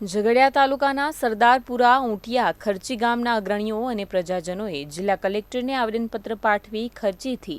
ઝઘડિયા તાલુકાના સરદારપુરા ઊંટિયા ખર્ચી ગામના અગ્રણીઓ અને પ્રજાજનોએ જિલ્લા કલેક્ટરને આવેદનપત્ર પાઠવી ખર્ચીથી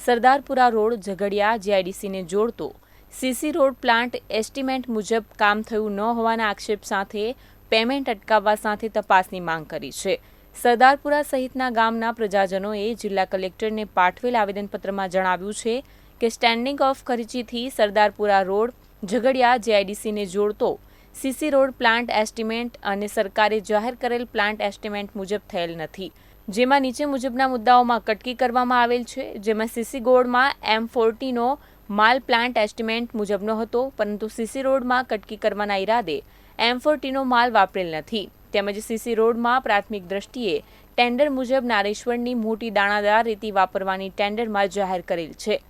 સરદારપુરા રોડ ઝઘડિયા જીઆઈડીસીને જોડતો સીસી રોડ પ્લાન્ટ એસ્ટિમેટ મુજબ કામ થયું ન હોવાના આક્ષેપ સાથે પેમેન્ટ અટકાવવા સાથે તપાસની માંગ કરી છે. સરદારપુરા સહિતના ગામના પ્રજાજનોએ જિલ્લા કલેક્ટરને પાઠવેલ આવેદનપત્રમાં જણાવ્યું છે કે સ્ટેન્ડિંગ ઓફ ખર્ચીથી સરદારપુરા રોડ ઝઘડિયા જીઆઈડીસીને જોડતો સીસી રોડ પ્લાન્ટ એસ્ટિમેટ અને સરકારે જાહેર કરેલ પ્લાન્ટ એસ્ટિમેટ મુજબ થયેલ નથી. જેમાં નીચે મુજબના મુદ્દાઓમાં કટકી કરવામાં આવેલ છે. જેમાં સીસી ગોળમાં એમ ફોર્ટીનો માલ પ્લાન્ટ એસ્ટિમેટ મુજબનો હતો, પરંતુ સીસી રોડમાં કટકી કરવાના ઈરાદે એમ ફોર્ટીનો માલ વાપરેલ નથી. તેમજ સીસી રોડમાં પ્રાથમિક દ્રષ્ટિએ ટેન્ડર મુજબ નારેશ્વરની મોટી દાણાદાર રેતી વાપરવાની ટેન્ડરમાં જાહેર કરેલ છે.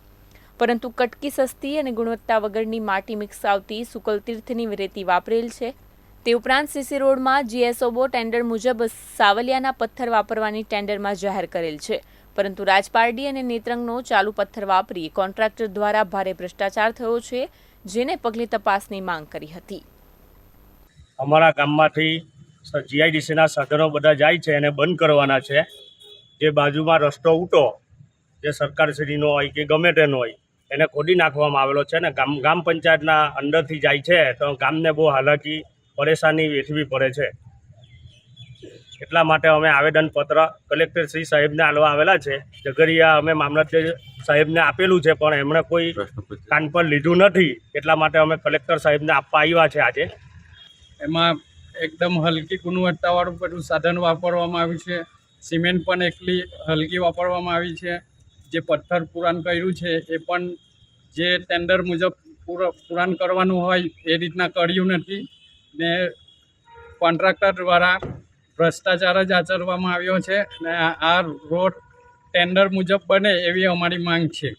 પરંતુ કટકી સસ્તી અને ગુણવત્તા વગરની માટી મિક્સ આવતી સુકલ તીર્થની રેતી વાપરેલ છે. તે ઉપરાંત સીસી રોડમાં જીએસઓબો ટેન્ડર મુજબ સાવલિયાના પથ્થર વાપરવાની ટેન્ડરમાં જાહેર કરેલ છે. પરંતુ રાજપારડી અને નેત્રંગનો ચાલુ પથ્થર વાપરી કોન્ટ્રાક્ટર દ્વારા ભારે ભ્રષ્ટાચાર થયો છે, જેને પગલે તપાસની માંગ કરી હતી. અમારા ગામમાંથી જીઆઈડીસીના સાધનો બધા જાય છે એને બંધ કરવાના છે. જે બાજુમાં રસ્તો ઉટો, જે સરકારશ્રીનો હોય કે ગમે તેનો હોય એને ખોદી નાખવામાં આવેલો છે અને ગામ ગામ પંચાયતના અંદરથી જાય છે તો ગામને બહુ હાલાકી પરેશાની વેઠવી પડે છે. એટલા માટે અમે આવેદનપત્ર કલેક્ટર શ્રી સાહેબને આલવા આવેલા છે. ઝઘડિયા અમે મામલતદાર સાહેબને આપેલું છે પણ એમણે કોઈ કાન પર લીધું નથી. એટલા માટે અમે કલેક્ટર સાહેબને આપવા આવ્યા છે આજે. એમાં એકદમ હલકી ગુણવત્તાવાળું બધું સાધન વાપરવામાં આવ્યું છે. સિમેન્ટ પણ એટલી હલકી વાપરવામાં આવી છે. જે પથ્થર પુરાણ કર્યું છે, એ પણ જે ટેન્ડર મુજબ પૂર- પુરાણ કરવાનું હોય, એ રીતના કર્યું નથી. ને કોન્ટ્રાક્ટર દ્વારા ભ્રષ્ટાચાર જ આચરવામાં આવ્યો છે ને આ રોડ ટેન્ડર મુજબ બને એવી અમારી માંગ છે.